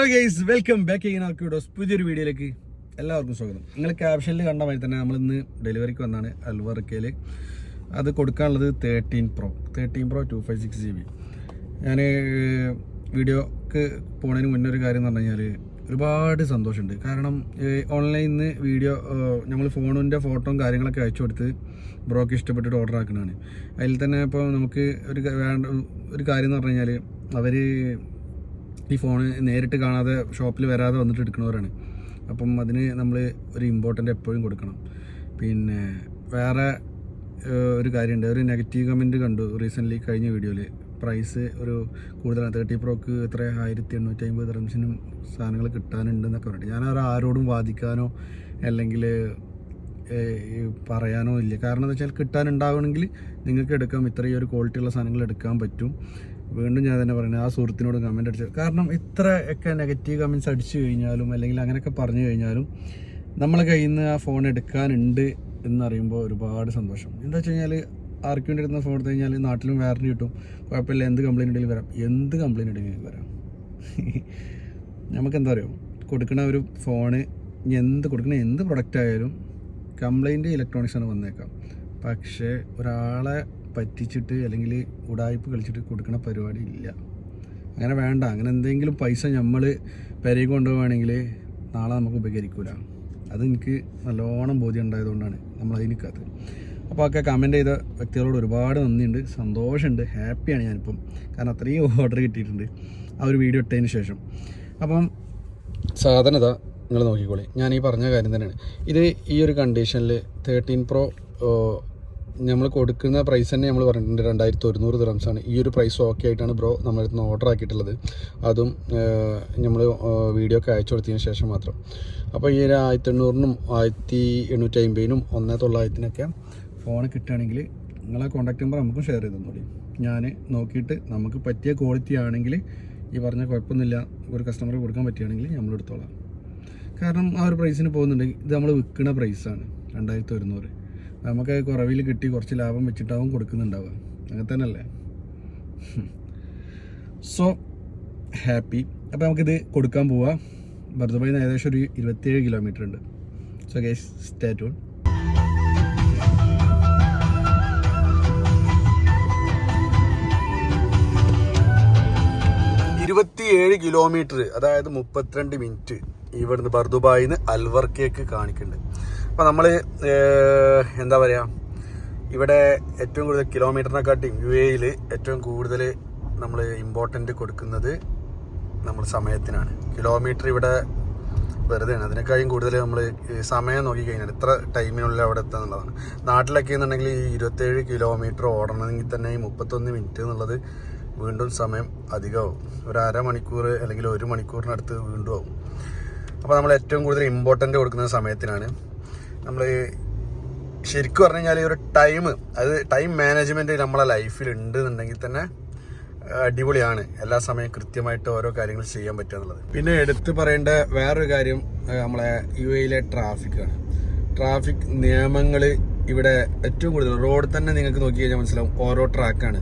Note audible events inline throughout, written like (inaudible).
Welcome back ചെയ്യുന്ന ആർക്കിഡോസ് പുതിയൊരു വീഡിയോയിലേക്ക് എല്ലാവർക്കും സ്വാഗതം. നിങ്ങൾ ക്യാപ്ഷനിൽ കണ്ട മാതിരി തന്നെ നമ്മൾ ഇന്ന് ഡെലിവറിക്ക് വന്നാണ് അൽവർക്കയിൽ അത് കൊടുക്കാനുള്ളത് thirteen pro thirteen pro two five six G B ഞാൻ വീഡിയോക്ക് പോണതിന് മുന്നേ ഒരു കാര്യം എന്ന് പറഞ്ഞു കഴിഞ്ഞാൽ ഒരുപാട് സന്തോഷമുണ്ട്. കാരണം ഓൺലൈനിൽ നിന്ന് വീഡിയോ നമ്മൾ ഫോണിന്റെ ഫോട്ടോയും കാര്യങ്ങളൊക്കെ അയച്ചു കൊടുത്ത് ബ്രോക്ക് ഇഷ്ടപ്പെട്ടിട്ട് ഓർഡർ ആക്കുന്നതാണ്. അതിൽ തന്നെ ഇപ്പോൾ നമുക്ക് ഒരു ഒരു കാര്യം എന്ന് പറഞ്ഞു കഴിഞ്ഞാൽ അവർ ഈ ഫോൺ നേരിട്ട് കാണാതെ ഷോപ്പിൽ വരാതെ വന്നിട്ട് എടുക്കുന്നവരാണ്. അപ്പം അതിന് നമ്മൾ ഒരു ഇമ്പോർട്ടന്റ് എപ്പോഴും കൊടുക്കണം. പിന്നെ വേറെ ഒരു കാര്യമുണ്ട് ഒരു നെഗറ്റീവ് കമന്റ് കണ്ടു റീസെന്റ്ലി കഴിഞ്ഞ വീഡിയോയിൽ പ്രൈസ് ഒരു കൂടുതലാണ്. തേർട്ടി പ്രോക്ക് എത്ര? ആയിരത്തി എണ്ണൂറ്റി അമ്പത് റംസിനും സാധനങ്ങൾ കിട്ടാനുണ്ടെന്നൊക്കെ പറഞ്ഞിട്ട്. ഞാൻ ആരോടും വാദിക്കാനോ അല്ലെങ്കിൽ പറയാനോ ഇല്ല. കാരണം എന്താ വെച്ചാൽ കിട്ടാനുണ്ടാവണമെങ്കിൽ നിങ്ങൾക്ക് എടുക്കാം. ഇത്രയും ഒരു ക്വാളിറ്റിയുള്ള സാധനങ്ങൾ എടുക്കാൻ പറ്റും. വീണ്ടും ഞാൻ തന്നെ പറയുന്നത് ആ സുഹൃത്തിനോട് കമന്റ് അടിച്ചു കാരണം ഇത്ര ഒക്കെ നെഗറ്റീവ് കമൻസ് അടിച്ചു കഴിഞ്ഞാലും അല്ലെങ്കിൽ അങ്ങനെയൊക്കെ പറഞ്ഞു കഴിഞ്ഞാലും നമ്മളെ കയ്യിൽ നിന്ന് ആ ഫോൺ എടുക്കാനുണ്ട് എന്നറിയുമ്പോൾ ഒരുപാട് സന്തോഷം. എന്താ വെച്ച് കഴിഞ്ഞാൽ ആർക്ക് വേണ്ടി എടുക്കുന്ന ഫോൺ എടുത്തു കഴിഞ്ഞാൽ നാട്ടിലും വാറണ്ടി കിട്ടും. കുഴപ്പമില്ല എന്ത് കംപ്ലൈന്റ് ഉണ്ടെങ്കിലും വരാം. എന്ത് കംപ്ലൈന്റ് ഉണ്ടെങ്കിലും വരാം. (laughs) നമുക്ക് എന്താ പറയുക കൊടുക്കുന്ന ഒരു ഫോണ് എന്ത് കൊടുക്കുന്ന എന്ത് പ്രൊഡക്റ്റ് ആയാലും കംപ്ലൈന്റ് ഇലക്ട്രോണിക്സ് ആണ് വന്നേക്കാം. പക്ഷേ ഒരാളെ പറ്റിച്ചിട്ട് അല്ലെങ്കിൽ ഉടായ്പ കളിച്ചിട്ട് കൊടുക്കുന്ന പരിപാടി ഇല്ല. അങ്ങനെ വേണ്ട. അങ്ങനെ എന്തെങ്കിലും പൈസ നമ്മൾ പെരയിൽ കൊണ്ടുപോവുകയാണെങ്കിൽ നാളെ നമുക്ക് ഉപകരിക്കൂല. അത് എനിക്ക് നല്ലോണം ബോധ്യം ഉണ്ടായതുകൊണ്ടാണ് നമ്മൾ അതിന് നിൽക്കാത്തത് അപ്പോൾ ഒക്കെ കമന്റ് ചെയ്ത വ്യക്തികളോട് ഒരുപാട് നന്ദിയുണ്ട്. സന്തോഷമുണ്ട്. ഹാപ്പിയാണ് ഞാനിപ്പം. കാരണം അത്രയും ഓർഡർ കിട്ടിയിട്ടുണ്ട്. ആ ഒരു വീഡിയോ ഇട്ടതിന് ശേഷം. അപ്പം സാധനത നിങ്ങൾ നോക്കിക്കോളി. ഞാൻ ഈ പറഞ്ഞ കാര്യം തന്നെയാണ്. ഇത് ഈ ഒരു കണ്ടീഷനിൽ തേർട്ടീൻ പ്രോ നമ്മൾ കൊടുക്കുന്ന പ്രൈസ് തന്നെ നമ്മൾ പറഞ്ഞിട്ടുണ്ട് രണ്ടായിരത്തി ഒരുന്നൂറ് ദിറംസാണ് ഈ ഒരു പ്രൈസ് ഓക്കെ ആയിട്ടാണ് ബ്രോ നമ്മുടെ അടുത്ത് ഓർഡർ ആക്കിയിട്ടുള്ളത്. അതും നമ്മൾ വീഡിയോ ഒക്കെ അയച്ചു കൊടുത്തതിന് ശേഷം മാത്രം. അപ്പോൾ ഈ ഒരു ആയിരത്തി എണ്ണൂറിനും ആയിരത്തി എണ്ണൂറ്റി അമ്പതിനും ഒന്നേ തൊള്ളായിരത്തിനൊക്കെ ഫോൺ കിട്ടുകയാണെങ്കിൽ നിങ്ങളെ കോൺടാക്ട് നമ്പർ നമുക്ക് ഷെയർ ചെയ്ത് തന്നോളി. ഞാൻ നോക്കിയിട്ട് നമുക്ക് പറ്റിയ ക്വാളിറ്റി ആണെങ്കിൽ ഈ പറഞ്ഞ കുഴപ്പമൊന്നുമില്ല. ഒരു കസ്റ്റമർ കൊടുക്കാൻ പറ്റുകയാണെങ്കിൽ നമ്മൾ എടുത്തോളാം. കാരണം ആ ഒരു പ്രൈസിന് പോകുന്നുണ്ടെങ്കിൽ ഇത് നമ്മൾ വിൽക്കുന്ന പ്രൈസാണ് രണ്ടായിരത്തി ഒരുന്നൂറ് നമുക്ക് കുറവിൽ കിട്ടി കുറച്ച് ലാഭം വെച്ചിട്ടാവും കൊടുക്കുന്നുണ്ടാവുക. അങ്ങനെ തന്നെയല്ലേ? സോ ഹാപ്പി അപ്പോൾ നമുക്കിത് കൊടുക്കാൻ പോവാം. നിന്ന് ഏകദേശം ഒരു ഇരുപത്തിയേഴ് കിലോമീറ്റർ ഉണ്ട്. സോ ഗേസ് സ്റ്റേ ട്യൂൺ ഇരുപത്തിയേഴ് കിലോമീറ്റർ അതായത് മുപ്പത്തിരണ്ട് മിനിറ്റ് ഇവിടുന്ന് ബർദുബായിന്ന് അൽവർക്കേക്ക് കാണിക്കുന്നുണ്ട്. അപ്പോൾ നമ്മൾ എന്താ പറയുക ഇവിടെ ഏറ്റവും കൂടുതൽ കിലോമീറ്ററിനെക്കാട്ടിയും യു എയിൽ ഏറ്റവും കൂടുതൽ നമ്മൾ ഇമ്പോർട്ടന്റ് കൊടുക്കുന്നത് നമ്മൾ സമയത്തിനാണ്. കിലോമീറ്റർ ഇവിടെ വെറുതെ ആണ് അതിനേക്കാളും കൂടുതൽ നമ്മൾ സമയം നോക്കിക്കഴിഞ്ഞാൽ എത്ര ടൈമിനുള്ളിൽ അവിടെ എത്തുക എന്നുള്ളതാണ്. നാട്ടിലൊക്കെ എന്നുണ്ടെങ്കിൽ ഈ ഇരുപത്തേഴ് കിലോമീറ്റർ ഓടണമെങ്കിൽ തന്നെ ഈ മുപ്പത്തൊന്ന് മിനിറ്റ് എന്നുള്ളത് വീണ്ടും സമയം അധികമാവും. ഒരു അരമണിക്കൂർ അല്ലെങ്കിൽ ഒരു മണിക്കൂറിനടുത്ത് വീണ്ടും ആവും. അപ്പോൾ നമ്മൾ ഏറ്റവും കൂടുതൽ ഇമ്പോർട്ടന്റ് കൊടുക്കുന്ന സമയത്തിനാണ്. നമ്മൾ ശരിക്കും പറഞ്ഞു കഴിഞ്ഞാൽ ഈ ഒരു ടൈം അത് ടൈം മാനേജ്മെന്റ് നമ്മളെ ലൈഫിൽ ഉണ്ട് എന്നുണ്ടെങ്കിൽ തന്നെ അടിപൊളിയാണ്. എല്ലാ സമയം കൃത്യമായിട്ട് ഓരോ കാര്യങ്ങൾ ചെയ്യാൻ പറ്റുക എന്നുള്ളത്. പിന്നെ എടുത്തു പറയേണ്ട വേറൊരു കാര്യം നമ്മളെ യു എയിലെ ട്രാഫിക്കാണ് ട്രാഫിക് നിയമങ്ങൾ ഇവിടെ ഏറ്റവും കൂടുതൽ റോഡ് തന്നെ നിങ്ങൾക്ക് നോക്കി കഴിഞ്ഞാൽ മനസ്സിലാവും ഓരോ ട്രാക്കാണ്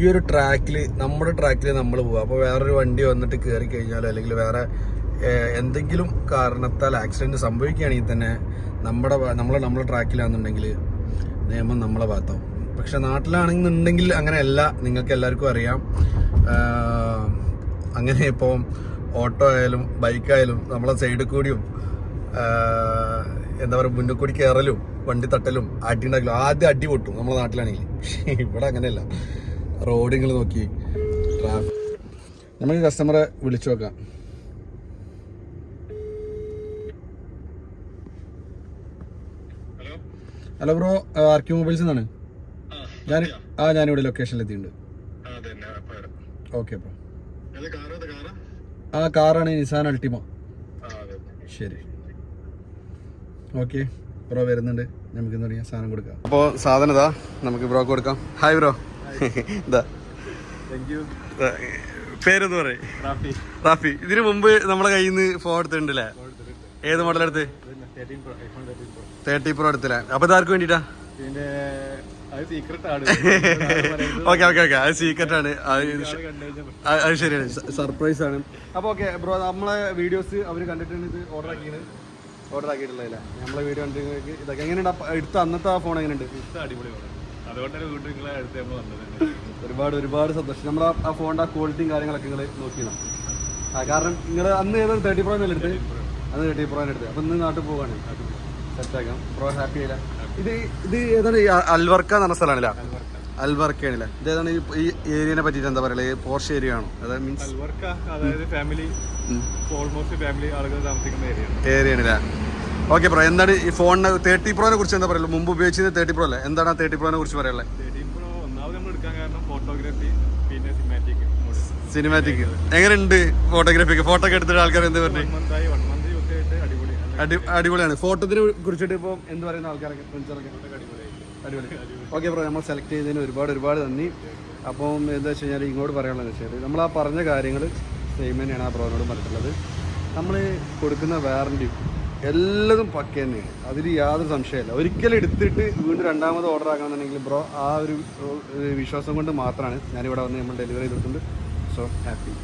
ഈ ഒരു ട്രാക്കിൽ നമ്മുടെ ട്രാക്കിൽ നമ്മൾ പോവുക അപ്പോൾ വേറൊരു വണ്ടി വന്നിട്ട് കയറി കഴിഞ്ഞാലോ അല്ലെങ്കിൽ വേറെ എന്തെങ്കിലും കാരണത്താൽ ആക്സിഡന്റ് സംഭവിക്കുകയാണെങ്കിൽ തന്നെ നമ്മുടെ നമ്മൾ നമ്മളെ ട്രാക്കിലാണെന്നുണ്ടെങ്കിൽ നിയമം നമ്മളെ ഭാഗത്താവും. പക്ഷെ നാട്ടിലാണെന്നുണ്ടെങ്കിൽ അങ്ങനെയല്ല. നിങ്ങൾക്ക് എല്ലാവർക്കും അറിയാം. അങ്ങനെ ഇപ്പോൾ ഓട്ടോ ആയാലും ബൈക്കായാലും നമ്മളെ സൈഡിൽ കൂടിയും എന്താ പറയുക മുന്നിൽ കൂടി കയറലും വണ്ടി തട്ടലും അടി ഉണ്ടാക്കലും ആദ്യം അടി പൊട്ടും നമ്മളെ നാട്ടിലാണെങ്കിൽ പക്ഷേ ഇവിടെ അങ്ങനെയല്ല. റോഡിങ്ങൾ നോക്കി ട്രാഫിക് നമുക്ക് കസ്റ്റമറെ വിളിച്ചു നോക്കാം. Hello bro R Q mobiles എന്നാണ് ആ ഞാൻ ആ ഞാനിവിടെ ലൊക്കേഷനിൽ എത്തിയിട്ടുണ്ട്. ഓക്കെ ബ്രോ ആ കാറാണ് നിസാൻ അൾട്ടിമ ശരി. ഓക്കെ ബ്രോ വരുന്നുണ്ട്. നമുക്ക് എന്താ പറയുക സാധനം കൊടുക്കാം. അപ്പോൾ സാധനം ഇതാ. നമുക്ക് ബ്രോക്ക് കൊടുക്കാം. ഹായ് ബ്രോ (laughs) ഇതാ. പേരെന്ന് പറയും. റാഫി. റാഫി ഇതിനു മുമ്പ് നമ്മളെ കയ്യിൽ നിന്ന് ഫോൺ എടുത്തിട്ടുണ്ടല്ലേ? ഏത് മോഡൽ എടുത്ത് തേർട്ടി പ്രോ എടുത്തില്ല? അപ്പൊ ഇതാർക്ക് വേണ്ടിട്ടാ? ഇതിന്റെ അത് സീക്രട്ട് ആണ്. ഓക്കെ ഓക്കെ ഓക്കെ അത് സീക്രട്ട് ആണ്. ശരിയാണ്. സർപ്രൈസ് ആണ്. അപ്പൊ ഓക്കെ ബ്രോ നമ്മളെ വീഡിയോസ് അവർ കണ്ടിട്ടുണ്ട് ഇത് ഓർഡർ ആക്കിയത്. ഓർഡർ ആക്കിയിട്ടുള്ളതല്ല? നമ്മളെ വീഡിയോ കണ്ടിട്ട് ഇതൊക്കെ എങ്ങനെയുണ്ട്? എടുത്ത അന്നത്തെ ആ ഫോൺ എങ്ങനെയുണ്ട്? അടിപൊളിയാണ് അതുകൊണ്ടാണ് വീണ്ടും നിങ്ങളെ അടുത്ത് നമ്മൾ വന്നത്. ഒരുപാട് ഒരുപാട് സന്തോഷം. നമ്മൾ ആ ഫോണിന്റെ ആ ക്വാളിറ്റിയും കാര്യങ്ങളൊക്കെ നിങ്ങൾ നോക്കിയതാണ് കാരണം നിങ്ങൾ അന്ന് ഏതാണ് തേർട്ടി പ്രോ എന്നല്ലേ എടുത്ത് അന്ന് കേട്ടി പ്രോ എടുത്ത്. അപ്പം ഇന്ന് നാട്ടിൽ പോവാണ് സെറ്റാക്കാം. പ്രോ ഹാപ്പി ആയില്ല? ഇത് ഇത് ഏതാണ് ഈ അൽവർക്ക എന്ന് പറഞ്ഞ സ്ഥലമാണല്ലേ? അൽവർക്കയാണല്ലേ. ഇത് ഏതാണ് ഈ- ഏരിയനെ പറ്റിയിട്ട് എന്താ പറയുക പോർഷ് ഏരിയ ആണോ? അതായത് മീൻസ് അൽവർക്ക അതായത് ഫാമിലി ഓൾമോസ്റ്റ് ഫാമിലി ആളുകൾ താമസിക്കുന്ന ഏരിയയാണ് ഏരിയ ആണല്ലേ ഓക്കെ പ്രോ എന്താണ് ഈ ഫോണിനെ തേർട്ടി പ്രോനെ കുറിച്ച് എന്താ പറയുള്ളൂ മുമ്പ് ഉപയോഗിച്ചത് തേർട്ടി പ്രോ അല്ലേ? എന്താണ് ആ തേർട്ടി പ്രോനെ കുറിച്ച് പറയാനുള്ളത് പ്രോ ഒന്നാമത് നമ്മൾ എടുക്കാൻ കാരണം ഫോട്ടോഗ്രാഫി പിന്നെ സിനിമാറ്റിക് സിനിമാറ്റിക് എങ്ങനെയുണ്ട് ഫോട്ടോഗ്രാഫിക്ക് ഫോട്ടോ ഒക്കെ എടുത്തിട്ട് ആൾക്കാർ എന്ത് പറഞ്ഞു? അടിപൊളിയാണ്. ഫോട്ടോത്തിനെ കുറിച്ചിട്ട് ഇപ്പോൾ എന്ത് പറയുന്ന ആൾക്കാരൊക്കെ ഫ്രണ്ട്സൊക്കെ അടിപൊളി. ഓക്കെ ബ്രോ നമ്മൾ സെലക്ട് ചെയ്തതിന് ഒരുപാട് ഒരുപാട് നന്ദി. അപ്പം എന്താ വെച്ച് കഴിഞ്ഞാൽ ഇങ്ങോട്ട് പറയാനുള്ളത് വെച്ചാൽ നമ്മൾ ആ പറഞ്ഞ കാര്യങ്ങൾ സെയിം തന്നെയാണ് ആ ബ്രോനോട് പറഞ്ഞിട്ടുള്ളത്. നമ്മൾ കൊടുക്കുന്ന വാറണ്ടി എല്ലതും പക്ക തന്നെയാണ്. അതിൽ യാതൊരു സംശയമില്ല ഒരിക്കലും എടുത്തിട്ട് വീണ്ടും രണ്ടാമത് ഓർഡർ ആക്കണമെന്നുണ്ടെങ്കിൽ ബ്രോ ആ ഒരു വിശ്വാസം കൊണ്ട് മാത്രമാണ് ഞാനിവിടെ വന്ന് നമ്മൾ ഡെലിവറി ചെയ്തിട്ടുണ്ട്. So happy